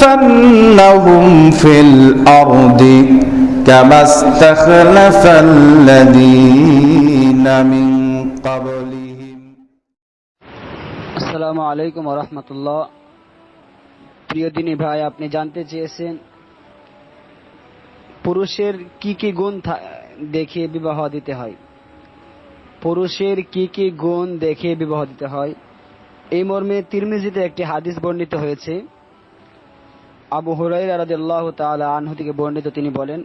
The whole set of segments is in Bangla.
ليستخلفنهم في الأرض كما استخلف الذين من قبلهم আসসালামু আলাইকুম রহমতুল্লাহ প্রিয় দিনী ভাই আপনি জানতে চেয়েছেন পুরুষের কি কি গুণ থা- দেখে বিবাহ দিতে হয় পুরুষের কি কি গুণ দেখে বিবাহ দিতে হয় এই মর্মে তিরমিজিতে একটি হাদিস বর্ণিত হয়েছে আবু হুরাইরা রাদিয়াল্লাহু তাআলা আনহু থেকে বর্ণিত তিনি বলেন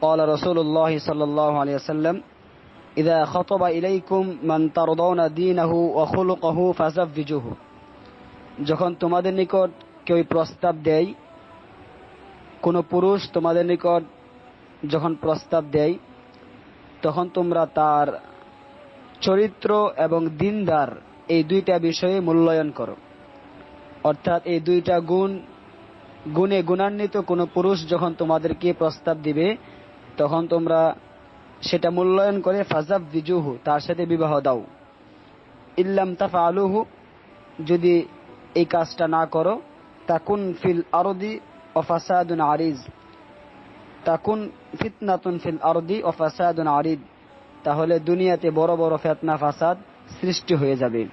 قال رسول الله صلى الله عليه وسلم إذا خطب إليكم من ترضون دينه وخلقه فزوجوه যখন তোমাদের নিকট কেউ প্রস্তাব দেয় কোনো পুরুষ তোমাদের নিকট যখন প্রস্তাব দেয় তখন তোমরা তার চরিত্র এবং দিনদার এই দুইটা বিষয়ে মূল্যায়ন করো। অর্থাৎ এই দুইটা গুণ, গুণে গুণান্বিত কোনো পুরুষ যখন তোমাদেরকে প্রস্তাব দিবে, তখন তোমরা সেটা মূল্যায়ন করে ফাজাব বিজুহু তার সাথে বিবাহ দাও। ইল্লাম তাফা আলুহু যদি এই কাজটা না করো তা তাকুন ফিল আরদি ও ফাসাদুন আরিজ। তাকুন ফিতনাতুন ফিল আরদি ও ফাসাদুন আরিদ তাহলে দুনিয়াতে বড় বড় ফেতনা, ফাসাদ সৃষ্টি হয়ে যাবে।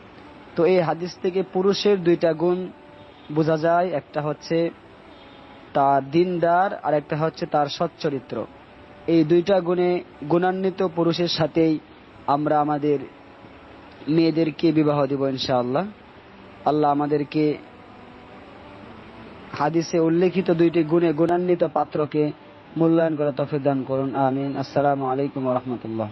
তো এই হাদিস থেকে পুরুষের দুইটা গুণ বোঝা যায়। একটা হচ্ছে তার দিনদার আর একটা হচ্ছে তার সচ্চরিত্র এই দুইটা গুণে গুণান্বিত পুরুষের সাথেই আমরা আমাদের মেয়েদেরকে বিবাহ দিব ইনশাআল্লাহ। আল্লাহ আমাদেরকে হাদিসে উল্লেখিত দুইটি গুণে গুণান্বিত পাত্রকে মূল্যায়ন করে তফিক দান করুন। আমিন। আসসালামু আলাইকুম রহমতুল্লাহ।